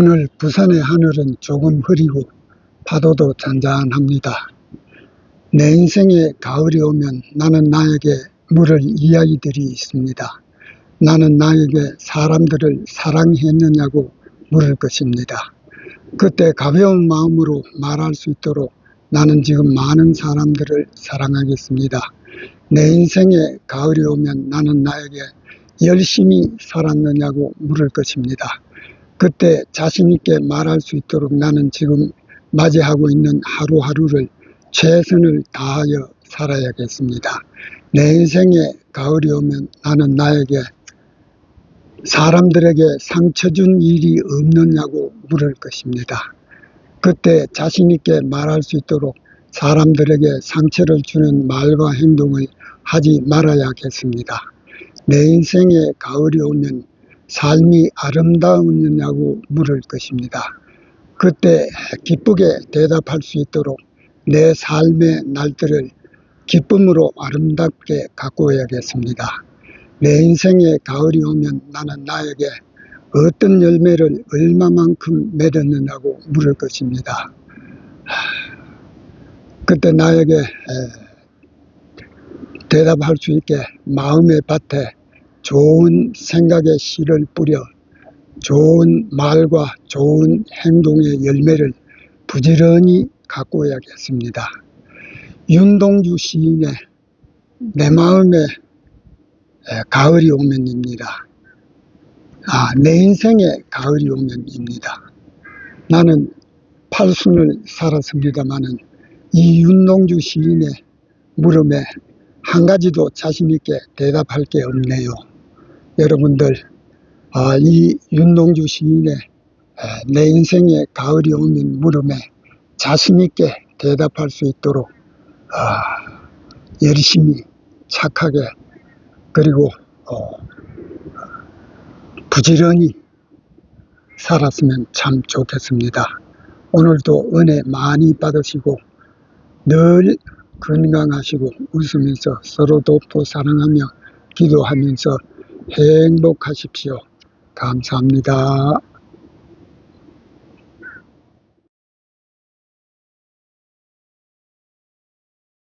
오늘 부산의 하늘은 조금 흐리고 파도도 잔잔합니다. 내 인생에 가을이 오면 나는 나에게 물을 이야기들이 있습니다. 나는 나에게 사람들을 사랑했느냐고 물을 것입니다. 그때 가벼운 마음으로 말할 수 있도록 나는 지금 많은 사람들을 사랑하겠습니다. 내 인생에 가을이 오면 나는 나에게 열심히 살았느냐고 물을 것입니다. 그때 자신있게 말할 수 있도록 나는 지금 맞이하고 있는 하루하루를 최선을 다하여 살아야겠습니다. 내 인생에 가을이 오면 나는 나에게 사람들에게 상처 준 일이 없느냐고 물을 것입니다. 그때 자신있게 말할 수 있도록 사람들에게 상처를 주는 말과 행동을 하지 말아야겠습니다. 내 인생에 가을이 오면 삶이 아름다웠느냐고 물을 것입니다. 그때 기쁘게 대답할 수 있도록 내 삶의 날들을 기쁨으로 아름답게 가꾸어야겠습니다. 내 인생에 가을이 오면 나는 나에게 어떤 열매를 얼마만큼 맺었느냐고 물을 것입니다. 그때 나에게 대답할 수 있게 마음의 밭에 좋은 생각의 씨를 뿌려 좋은 말과 좋은 행동의 열매를 부지런히 가꾸어야겠습니다. 윤동주 시인의 내 마음에 가을이 오면입니다. 아, 내 인생에 가을이 오면입니다. 나는 팔순을 살았습니다마는 이 윤동주 시인의 물음에 한 가지도 자신있게 대답할 게 없네요. 여러분들, 아, 이 윤동주 시인의 내 인생에 가을이 오면 물음에 자신있게 대답할 수 있도록 아, 열심히 착하게 그리고 어, 부지런히 살았으면 참 좋겠습니다. 오늘도 은혜 많이 받으시고 늘 건강하시고 웃으면서 서로 돕고 사랑하며 기도하면서 행복하십시오. 감사합니다.